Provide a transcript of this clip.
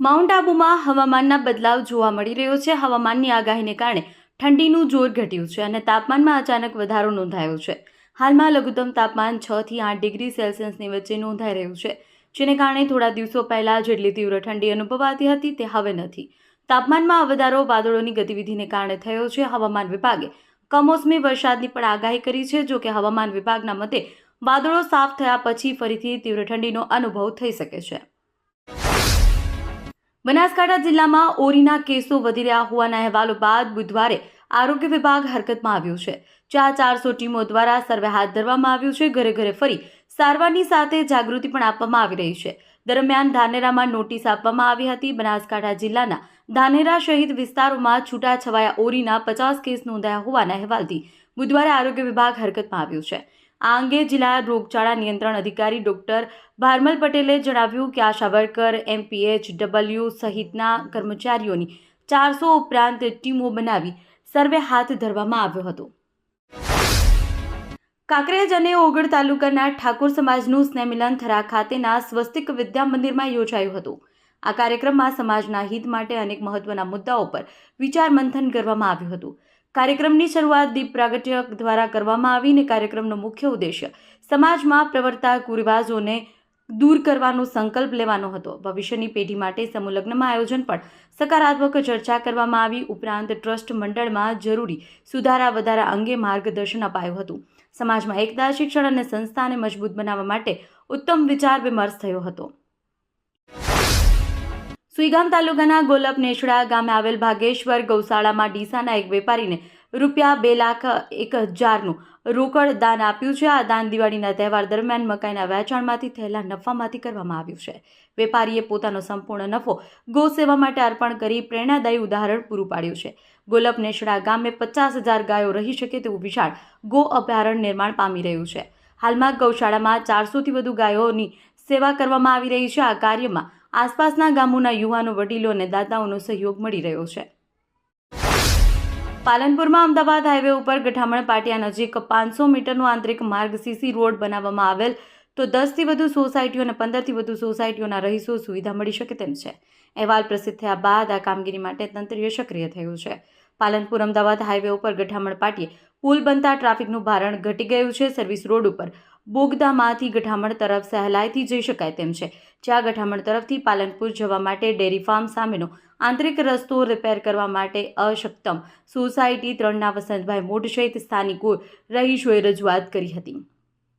Mount આબુમાં હવામાનના બદલાવ જોવા મળી રહ્યો છે. હવામાનની આગાહીને કારણે ઠંડીનું જોર ઘટ્યું છે અને તાપમાનમાં અચાનક વધારો નોંધાયો છે. હાલમાં લઘુત્તમ તાપમાન છ થી આઠ ડિગ્રી સેલ્સિયસની વચ્ચે નોંધાઈ રહ્યું છે, જેને કારણે થોડા દિવસો પહેલાં જેટલી તીવ્ર ઠંડી અનુભવાતી હતી તે હવે નથી. તાપમાનમાં વધારો વાદળોની ગતિવિધિને કારણે થયો છે. હવામાન વિભાગે કમોસમી વરસાદની પણ આગાહી કરી છે. જો કે હવામાન વિભાગના મતે વાદળો સાફ થયા પછી ફરીથી તીવ્ર ઠંડીનો અનુભવ થઈ શકે છે. બનાસકાંઠા જિલ્લામાં ઓરીના કેસો વધી રહ્યા હોવાના અહેવાલો બાદ બુધવારે આરોગ્ય વિભાગ હરકતમાં આવ્યું છે. ચાર ચારસો ટીમો દ્વારા સર્વે હાથ ધરવામાં આવ્યું છે. ઘરે ઘરે ફરી સારવારની સાથે જાગૃતિ પણ આપવામાં આવી રહી છે. દરમિયાન ધાનેરામાં નોટિસ આપવામાં આવી હતી. બનાસકાંઠા જિલ્લાના ધાનેરા શહીદ વિસ્તારોમાં છૂટાછવાયા ઓરીના પચાસ કેસ નોંધાયા હોવાના અહેવાલથી બુધવારે આરોગ્ય વિભાગ હરકતમાં આવ્યું છે. આ અંગે જિલ્લા રોગચાળા નિયંત્રણ અધિકારી ડોક્ટર ભારમલ પટેલે જણાવ્યું કે આશા વર્કર એમપીએચ, ડબલ્યુ સહિતના કર્મચારીઓની ચારસો ઉપરાંત ટીમો બનાવી સર્વે હાથ ધરવામાં આવ્યો હતો. કાંકરેજ અને ઓગળ તાલુકાના ઠાકોર સમાજનું સ્નેહમિલન થરા ખાતેના સ્વસ્તિક વિદ્યા મંદિરમાં યોજાયું હતું. આ કાર્યક્રમમાં સમાજના હિત માટે અનેક મહત્વના મુદ્દાઓ પર વિચાર મંથન કરવામાં આવ્યું હતું. કાર્યક્રમની શરૂઆત દીપ પ્રાગટ્ય દ્વારા કરવામાં આવી અને કાર્યક્રમનો મુખ્ય ઉદ્દેશ્ય સમાજમાં પ્રવર્તા કુરિવાજોને દૂર કરવાનો સંકલ્પ લેવાનો હતો. ભવિષ્યની પેઢી માટે સમૂહલગ્નમાં આયોજન પણ સકારાત્મક ચર્ચા કરવામાં આવી. ઉપરાંત ટ્રસ્ટ મંડળમાં જરૂરી સુધારા વધારા અંગે માર્ગદર્શન અપાયું હતું. સમાજમાં એકતા, શિક્ષણ અને સંસ્થાને મજબૂત બનાવવા માટે ઉત્તમ વિચાર વિમર્શ થયો હતો. સુઈગામ તાલુકાના ગોલપ નેશડા ગામે આવેલ ભાગેશ્વર ગૌશાળામાં ડીસાના એક વેપારીને રૂપિયા બે લાખ એક હજારનું રોકડ દાન આપ્યું છે. આ દાન દિવાળીના તહેવાર દરમિયાન મકાઈના વેચાણમાંથી થયેલા નફામાંથી કરવામાં આવ્યું છે. વેપારીએ પોતાનો સંપૂર્ણ નફો ગૌ સેવા માટે અર્પણ કરી પ્રેરણાદાયી ઉદાહરણ પૂરું પાડ્યું છે. ગોલપ નેશડા ગામે પચાસ હજાર ગાયો રહી શકે તેવું વિશાળ ગો અભયારણ્ય નિર્માણ પામી રહ્યું છે. હાલમાં ગૌશાળામાં ચારસોથી વધુ ગાયોની સેવા કરવામાં આવી રહી છે. આ કાર્યમાં આસપાસના ગામોના યુવાનો, વડીલો અને દાતાઓનો સહયોગ મળી રહ્યો છે. પાલનપુરમાં અમદાવાદ હાઈવે ઉપર ગઠામણ પાટિયા નજીક પાંચસો મીટરનો આંતરિક માર્ગ સીસી રોડ બનાવવામાં આવેલ. તો દસથી વધુ સોસાયટીઓ અને પંદરથી વધુ સોસાયટીઓના રહીશો સુવિધા મળી શકે તેમ છે. અહેવાલ પ્રસિદ્ધ થયા બાદ આ કામગીરી માટે તંત્રીય સક્રિય થયું છે. પાલનપુર અમદાવાદ હાઈવે ઉપર ગઠામણ પાટીએ પુલ બનતા ટ્રાફિકનું ભારણ ઘટી ગયું છે. સર્વિસ રોડ ઉપર બોગદામાંથી ગઠામણ તરફ સહેલાઈથી જઈ શકાય તેમ છે. જ્યાં ગઠામણ તરફથી પાલનપુર જવા માટે ડેરી ફાર્મ સામેનો આંતરિક રસ્તો રિપેર કરવા માટે અશક્તમ સોસાયટી ત્રણના વસંતભાઈ સહિત સ્થાનિકો રહીશોએ રજૂઆત કરી હતી.